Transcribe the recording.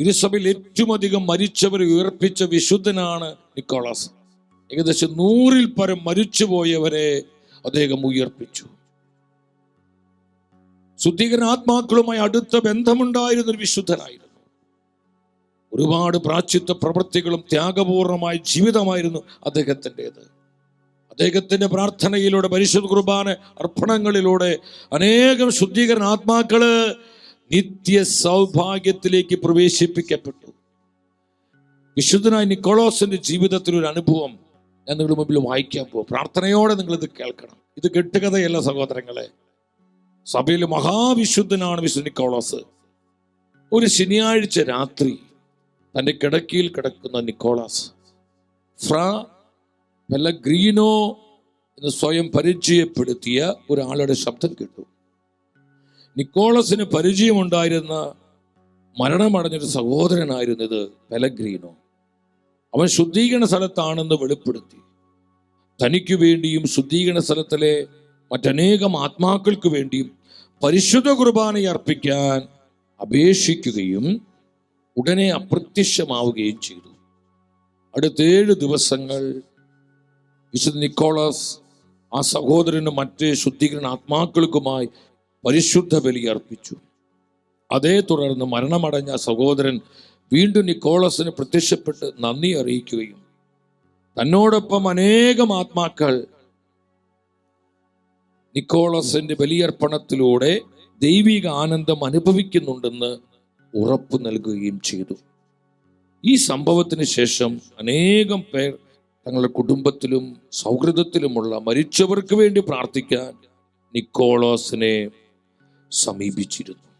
തിരുസഭയിൽ ഏറ്റവും അധികം മരിച്ചവരെ ഉയർപ്പിച്ച വിശുദ്ധനാണ് നിക്കോളാസ്. ഏകദേശം നൂറിൽ പരം മരിച്ചുപോയവരെ അദ്ദേഹം ഉയർപ്പിച്ചു. ശുദ്ധീകരണ ആത്മാക്കളുമായി അടുത്ത ബന്ധമുണ്ടായിരുന്ന ഒരു വിശുദ്ധനായിരുന്നു. ഒരുപാട് പ്രാച്യത്വ പ്രവൃത്തികളും ത്യാഗപൂർണമായ ജീവിതമായിരുന്നു അദ്ദേഹത്തിന്റെത്. അദ്ദേഹത്തിന്റെ പ്രാർത്ഥനയിലൂടെ പരിശുദ്ധ കുർബാന അർപ്പണങ്ങളിലൂടെ അനേകം ശുദ്ധീകരണ ആത്മാക്കൾ നിത്യ സൗഭാഗ്യത്തിലേക്ക് പ്രവേശിപ്പിക്കപ്പെട്ടു. വിശുദ്ധനായ നിക്കോളോസിന്റെ ജീവിതത്തിൽ ഒരു അനുഭവം ഞാൻ നിങ്ങളുടെ മുമ്പിൽ വായിക്കാൻ പോകും. പ്രാർത്ഥനയോടെ നിങ്ങൾ ഇത് കേൾക്കണം. ഇത് കെട്ടുകഥയല്ല സഹോദരങ്ങളെ. സഭയിൽ മഹാവിശുദ്ധനാണ് വിശുദ്ധ നിക്കോളോസ്. ഒരു ശനിയാഴ്ച രാത്രി തന്റെ കിടക്കയിൽ കിടക്കുന്ന നിക്കോളാസ് ഫ്രാ പെലഗ്രീനോ എന്ന് സ്വയം പരിചയപ്പെടുത്തിയ ഒരാളുടെ ശബ്ദം കേട്ടു. നിക്കോളസിന് പരിചയമുണ്ടായിരുന്ന മരണമടഞ്ഞൊരു സഹോദരനായിരുന്നു ഇത് പെലഗ്രീനോ. അവൻ ശുദ്ധീകരണ സ്ഥലത്താണെന്ന് വെളിപ്പെടുത്തി. തനിക്ക് വേണ്ടിയും ശുദ്ധീകരണ സ്ഥലത്തിലെ മറ്റനേകം ആത്മാക്കൾക്ക് വേണ്ടിയും പരിശുദ്ധ കുർബാന അർപ്പിക്കാൻ അപേക്ഷിക്കുകയും ഉടനെ അപ്രത്യക്ഷമാവുകയും ചെയ്തു. അടുത്ത ഏഴ് ദിവസങ്ങൾ വിശുദ്ധ നിക്കോളസ് ആ സഹോദരനും മറ്റ് ശുദ്ധീകരണ ആത്മാക്കൾക്കുമായി പരിശുദ്ധ ബലി അർപ്പിച്ചു. അതേ തുടർന്ന് മരണമടഞ്ഞ സഹോദരൻ വീണ്ടും നിക്കോളസിന് പ്രത്യക്ഷപ്പെട്ട് നന്ദി അറിയിക്കുകയും തന്നോടൊപ്പം അനേകം ആത്മാക്കൾ നിക്കോളസിന്റെ ബലിയർപ്പണത്തിലൂടെ ദൈവിക ആനന്ദം അനുഭവിക്കുന്നുണ്ടെന്ന് ഉറപ്പു നൽകുകയും ചെയ്തു. ഈ സംഭവത്തിന് ശേഷം അനേകം പേർ തങ്ങളുടെ കുടുംബത്തിലും സൗഹൃദത്തിലുമുള്ള മരിച്ചവർക്ക് വേണ്ടി പ്രാർത്ഥിക്കാൻ നിക്കോളോസിനെ സമീപിച്ചിരുന്നു.